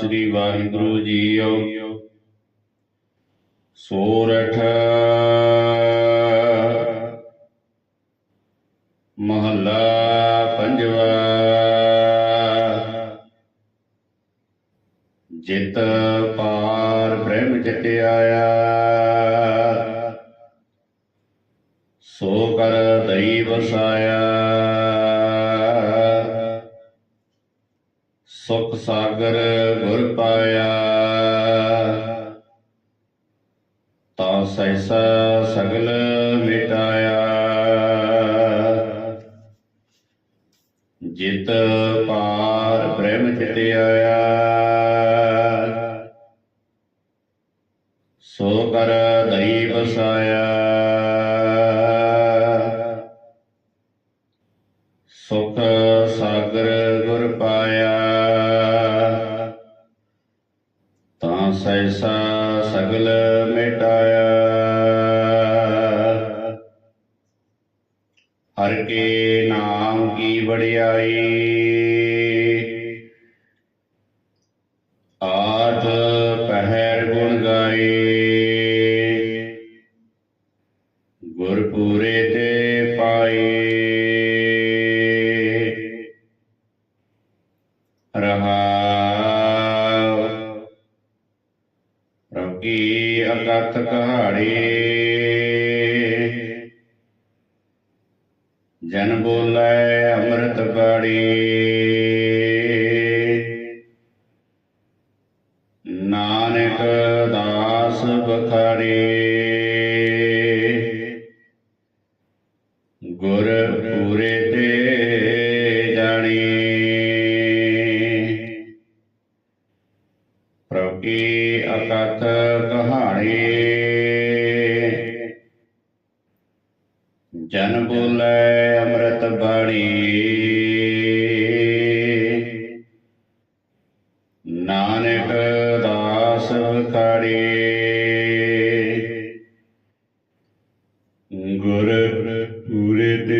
ਸ੍ਰੀ Waheguru JIO. ਸੋਰਠ। ਮਹੱਲਾ ਪੰਜਵਾ। ਜਿਤ ਪਾਰ ਬ੍ਰਹਮ ਚਟਿਆਇਆ ਸੋ ਕਰ ਦਈ ਵਸਾਇਆ। ਸੁਖ ਸਾਗਰ ਗੁਰ ਪਾਇਆ। ਤਾ ਸੈਸਾ ਸਗਲ ਮਿਟਾਇਆ। ਜਿਤ ਪਾਰ ਬ੍ਰਹਮ ਚਟਿਆਇਆ। ਸੋ ਕਰ ਦਈ ਵਸਾਇਆ। ਸੁਖ ਤਾਂ ਸਗਲ ਮਿਟਾਇਆ। ਹਰ ਕੇ ਨਾਮ ਕੀ ਵਡਿਆਈ। ਆਠ ਪਹਿਰ ਗੁਣ ਗਾਏ। ਗੁਰਪੂਰੇ ਤੇ ਪਾਏ। ਰਹਾਉ ਪ੍ਰਭ ਕੀ ਅਕਥ ਕਹਾੜੀ ਜਨ ਬੋਲੇ ਅੰਮ੍ਰਿਤ ਬਾੜੀ ਨਾਨਕ ਦਾਸ ਬਖਾਰੀ ਗੁਰ ਪੂਰੇ ਤੇ ਕੀ ਅਕਥ ਕਹਾਣੀ। ਜਨ ਬੋਲੇ ਅੰਮ੍ਰਿਤ ਬਾਣੀ। ਨਾਨਕ ਦਾਸ ਬਖਾੜੀ ਗੁਰ ਪੂਰੇ ਤੇ